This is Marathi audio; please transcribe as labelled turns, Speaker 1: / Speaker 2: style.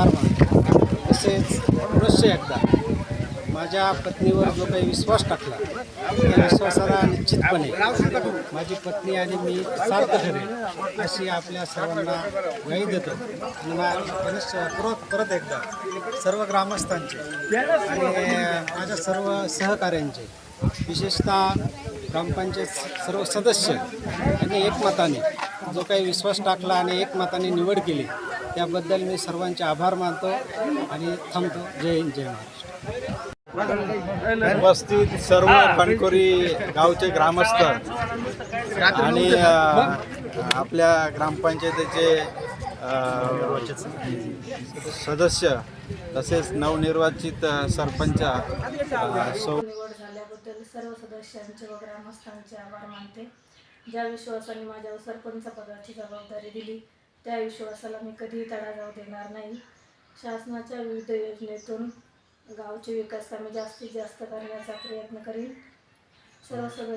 Speaker 1: तसेच पुनश्च एकदा माझ्या पत्नीवर जो काही विश्वास टाकला त्या विश्वासाला निश्चितपणे माझी पत्नी आणि मी सार्थ ठरेल अशी आपल्या सर्वांना ग्वाही देतो. आणि परत परत एकदा सर्व ग्रामस्थांचे आणि माझ्या सर्व सहकाऱ्यांचे विशेषतः ग्रामपंचायत सर्व सदस्य आणि एकमताने जो काही विश्वास टाकला आणि एकमताने निवड केली त्याबद्दल मी सर्वांचे आभार मानतो आणि थांबतो. जय हिंद जय महाराष्ट्र.
Speaker 2: उपस्थित सर्व कणकोरी गावचे ग्रामस्थ आणि आपल्या ग्रामपंचायतीचे सदस्य तसेच नवनिर्वाचित सरपंच अ, सौ
Speaker 3: निवड झाल्याबद्दल सर्व सदस्यांचे व ग्रामस्थांचे आभार मानते. ज्या विश्वासाने माझ्यावर सरपंच पदाची जबाबदारी दिली त्या विश्वासाला मी कधीही तडा जाऊ देणार नाही. शासनाच्या विविध योजनेतून गावचे विकास कामे जास्तीत जास्त करण्याचा प्रयत्न करीन. सर्व सदस्य